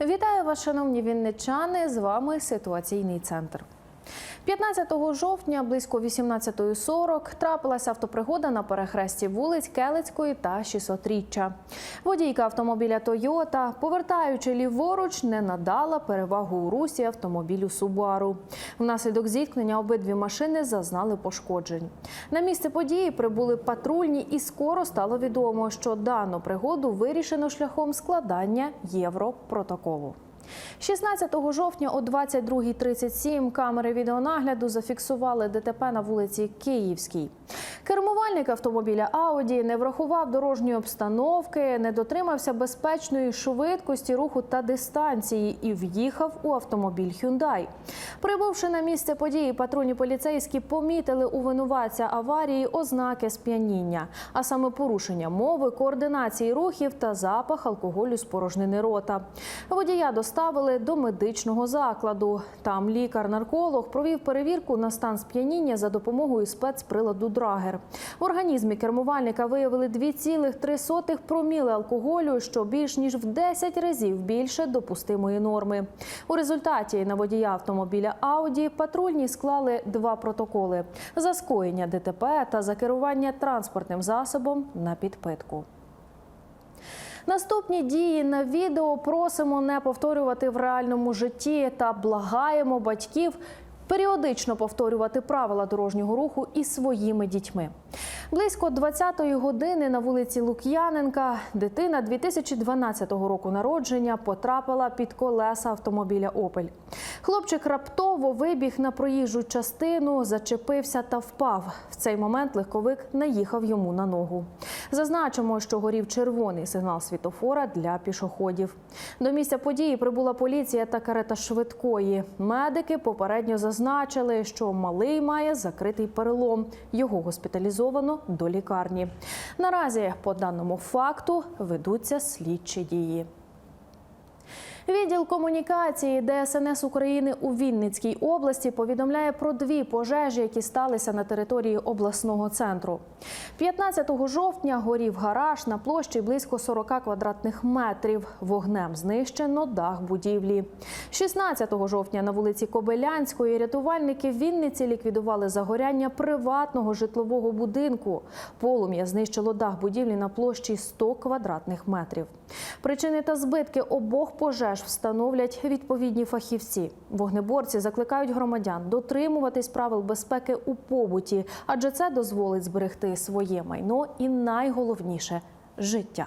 Вітаю вас, шановні вінничани. З вами ситуаційний центр. 15 жовтня близько 18.40 трапилася автопригода на перехресті вулиць Келицької та 600-річчя. Водійка автомобіля Тойота, повертаючи ліворуч, не надала перевагу у русі автомобілю Субару. Внаслідок зіткнення обидві машини зазнали пошкоджень. На місце події прибули патрульні, і скоро стало відомо, що дану пригоду вирішено шляхом складання європротоколу. 16 жовтня о 22.37 камери відеонагляду зафіксували ДТП на вулиці Київській. Кермувальник автомобіля Ауді не врахував дорожньої обстановки, не дотримався безпечної швидкості руху та дистанції і в'їхав у автомобіль Hyundai. Прибувши на місце події, патрульні поліцейські помітили у винуватця аварії ознаки сп'яніння, а саме порушення мови, координації рухів та запах алкоголю з порожнини рота. Водія доставили до медичного закладу. Там лікар-нарколог провів перевірку на стан сп'яніння за допомогою спецприладу Драгер. В організмі кермувальника виявили 2,3 проміли алкоголю, що більш ніж в 10 разів більше допустимої норми. У результаті на водія автомобіля Ауді патрульні склали два протоколи за скоєння ДТП та за керування транспортним засобом на підпитку. Наступні дії на відео просимо не повторювати в реальному житті та благаємо батьків періодично повторювати правила дорожнього руху із своїми дітьми. Близько 20-ї години на вулиці Лук'яненка дитина 2012 року народження потрапила під колеса автомобіля Опель. Хлопчик раптово вибіг на проїжджу частину, зачепився та впав. В цей момент легковик наїхав йому на ногу. Зазначимо, що горів червоний сигнал світофора для пішоходів. До місця події прибула поліція та карета швидкої. Медики попередньо зазначили, що малий має закритий перелом. Його госпіталізовано до лікарні. Наразі по даному факту ведуться слідчі дії. Відділ комунікації ДСНС України у Вінницькій області повідомляє про дві пожежі, які сталися на території обласного центру. 15 жовтня горів гараж на площі близько 40 квадратних метрів. Вогнем знищено дах будівлі. 16 жовтня на вулиці Кобилянської рятувальники в Вінниці ліквідували загоряння приватного житлового будинку. Полум'я знищило дах будівлі на площі 100 квадратних метрів. Причини та збитки обох пожеж встановлять відповідні фахівці. Вогнеборці закликають громадян дотримуватись правил безпеки у побуті, адже це дозволить зберегти своє майно і найголовніше життя.